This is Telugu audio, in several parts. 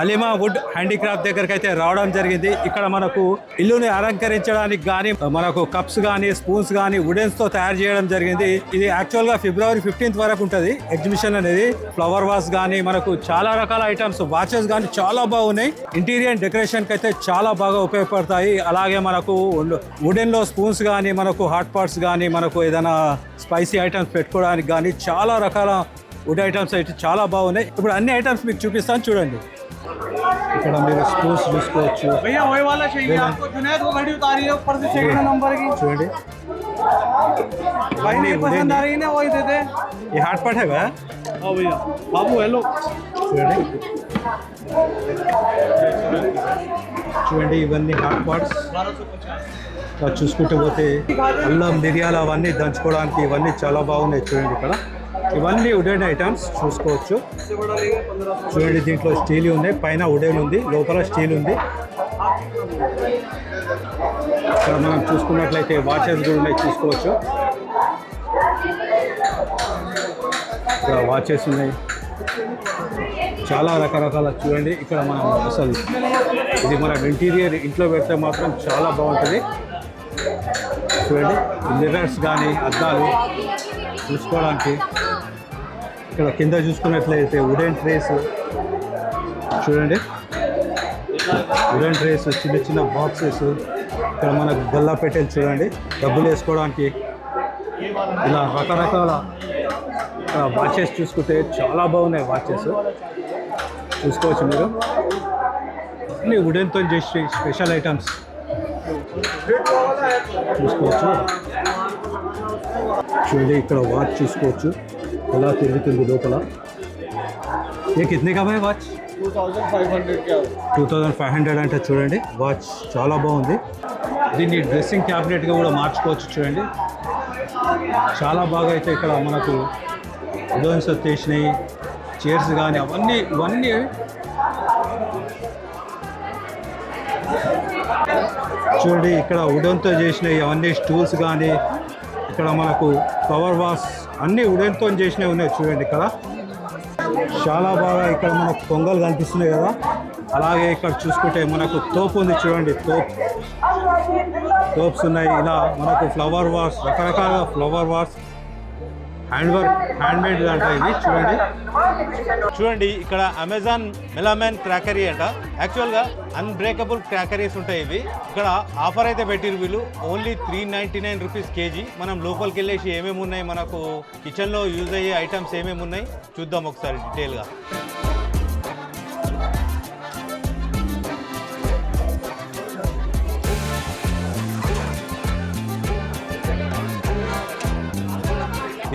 హలీమా వుడ్ హ్యాండీక్రాఫ్ట్ దగ్గరికి అయితే రావడం జరిగింది. ఇక్కడ మనకు ఇల్లుని అలంకరించడానికి కానీ మనకు కప్స్ కానీ స్పూన్స్ కానీ వుడెన్స్తో తయారు చేయడం జరిగింది. ఇది యాక్చువల్గా ఫిబ్రవరి ఫిఫ్టీన్త్ వరకు ఉంటుంది ఎగ్జిబిషన్ అనేది. ఫ్లవర్ వాస్ కానీ మనకు చాలా రకాల ఐటమ్స్ వాచెస్ కానీ చాలా బాగున్నాయి. ఇంటీరియర్ డెకరేషన్కి అయితే చాలా బాగా ఉపయోగపడతాయి. అలాగే మనకు వుడెన్లో స్పూన్స్ కానీ మనకు హాట్ పాట్స్ కానీ మనకు ఏదైనా స్పైసీ ఐటమ్స్ పెట్టుకోవడానికి కానీ చాలా రకాల వుడ్ ఐటమ్స్ అయితే చాలా బాగున్నాయి. ఇప్పుడు అన్ని ఐటమ్స్ మీకు చూపిస్తాను చూడండి. ఇక్కడ మీరు స్కూల్స్ చూసుకోవచ్చు చూడండి. ఈ హాట్ పడేవా బాబు హలో చూడండి। చూడండి ఇవన్నీ హాట్ పాట్స్ చూసుకుంటూ పోతే అల్లం మిరియాలు అవన్నీ దంచుకోవడానికి ఇవన్నీ చాలా బాగున్నాయి చూడండి ఇక్కడ. ఇవన్నీ ఉడేన్ ఐటమ్స్ చూసుకోవచ్చు. చూడండి దీంట్లో స్టీల్ ఉంది పైన ఉడేన్ ఉంది లోపల స్టీల్ ఉంది. ఇక్కడ మనం చూసుకున్నట్లయితే వాచెస్ కూడా ఉన్నాయి చూసుకోవచ్చు. ఇక్కడ వాచెస్ ఉన్నాయి. చాలా రకరకాల చూడండి ఇక్కడ మనం అసలు ఇది మన ఇంటీరియర్ ఇంట్లో పెడితే మాత్రం చాలా బాగుంటుంది. చూడండి మిర్రర్స్ కానీ అద్దాలు చూసుకోవడానికి ఇక్కడ కింద చూసుకున్నట్లయితే వుడెన్ ట్రేస్ చూడండి. వుడెన్ ట్రేస్ చిన్న చిన్న బాక్సెస్ ఇక్కడ మన గల్లా పెట్టెలు చూడండి. డబ్బులు వేసుకోవడానికి ఇలా రకరకాల వాచెస్ చూసుకుంటే చాలా బాగున్నాయి వాచెస్ చూసుకోవచ్చు మీరు. అన్ని వుడెన్తో చేసి స్పెషల్ ఐటమ్స్ చూసుకోవచ్చు. చూడండి ఇక్కడ వాచ్ చూసుకోవచ్చు. ఎలా తిరుగుతుంది లోపల ఏ boy watch two thousand five hundred అంటే చూడండి వాచ్ చాలా బాగుంది దీన్ని డ్రెస్సింగ్ క్యాబినెట్గా కూడా మార్చుకోవచ్చు చూడండి। చాలా బాగా అయితే ఇక్కడ మనకు ఉదయం వచ్చేసినాయి చైర్స్ కానీ అవన్నీ ఇవన్నీ చూడండి ఇక్కడ ఉడంతో చేసినవి అవన్నీ స్టూల్స్ కానీ ఇక్కడ మనకు పవర్ వాష్ అన్నీ ఉడన్తో చేసినవి ఉన్నాయి చూడండి ఇక్కడ. చాలా బాగా ఇక్కడ మనకు పొంగల్ కనిపిస్తున్నాయి కదా. అలాగే ఇక్కడ చూసుకుంటే మనకు తోపు ఉంది చూడండి తోపు. తోప్స్ ఉన్నాయి. ఇలా మనకు ఫ్లవర్ వాష్ రకరకాల flower vase hand work hand made అంట ఇది చూడండి. చూడండి. ఇక్కడ అమెజాన్ మెలామెన్ క్రాకరీ అంట. యాక్చువల్గా అన్బ్రేకబుల్ క్రాకరీస్ ఉంటాయి ఇవి. ఇక్కడ ఆఫర్ అయితే పెట్టిరు వీళ్ళు. Only three ninety nine rupees KG మనం లోపలికి వెళ్ళేసి ఏమేమి ఉన్నాయి మనకు కిచెన్లో యూజ్ అయ్యే ఐటమ్స్ ఏమేమి ఉన్నాయి చూద్దాం ఒకసారి డీటెయిల్గా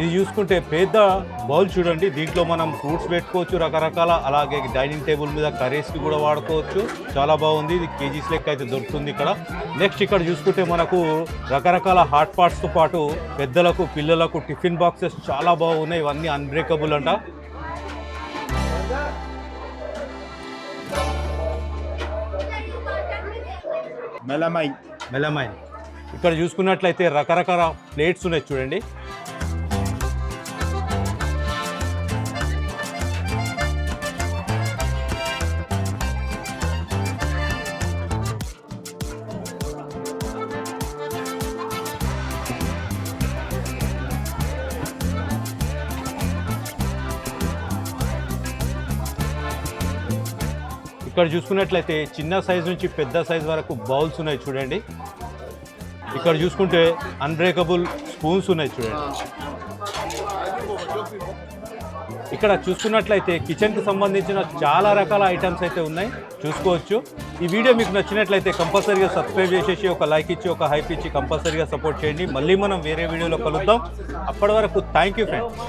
ఇది చూసుకుంటే పెద్ద బౌల్ చూడండి. దీంట్లో మనం ఫ్రూట్స్ పెట్టుకోవచ్చు రకరకాల. అలాగే డైనింగ్ టేబుల్ మీద కర్రీస్కి కూడా వాడుకోవచ్చు. చాలా బాగుంది. ఇది కేజీస్ లెక్క అయితే దొరుకుతుంది ఇక్కడ. నెక్స్ట్ ఇక్కడ చూసుకుంటే మనకు రకరకాల హాట్ పాట్స్తో పాటు పెద్దలకు పిల్లలకు టిఫిన్ బాక్సెస్ చాలా బాగున్నాయి. ఇవన్నీ అన్బ్రేకబుల్ అంట. మెలమైన్ మెలమైన్ ఇక్కడ చూసుకున్నట్లయితే రకరకాల ప్లేట్స్ ఉన్నాయి చూడండి. ఇక్కడ చూసుకున్నట్లయితే చిన్న సైజ్ నుంచి పెద్ద సైజ్ వరకు బౌల్స్ ఉన్నాయి చూడండి. ఇక్కడ చూసుకుంటే అన్బ్రేకబుల్ స్పూన్స్ ఉన్నాయి చూడండి. ఇక్కడ చూసుకున్నట్లయితే కిచెన్కి సంబంధించిన చాలా రకాల ఐటమ్స్ అయితే ఉన్నాయి. చూసుకోవచ్చు. ఈ వీడియో మీకు నచ్చినట్లయితే కంపల్సరీగా సబ్స్క్రైబ్ చేసేసి ఒక లైక్ ఇచ్చి ఒక హైప్ ఇచ్చి కంపల్సరీగా సపోర్ట్ చేయండి. మళ్ళీ మనం వేరే వీడియోలో కలుద్దాం. అప్పటి వరకు థ్యాంక్ యూ ఫ్రెండ్స్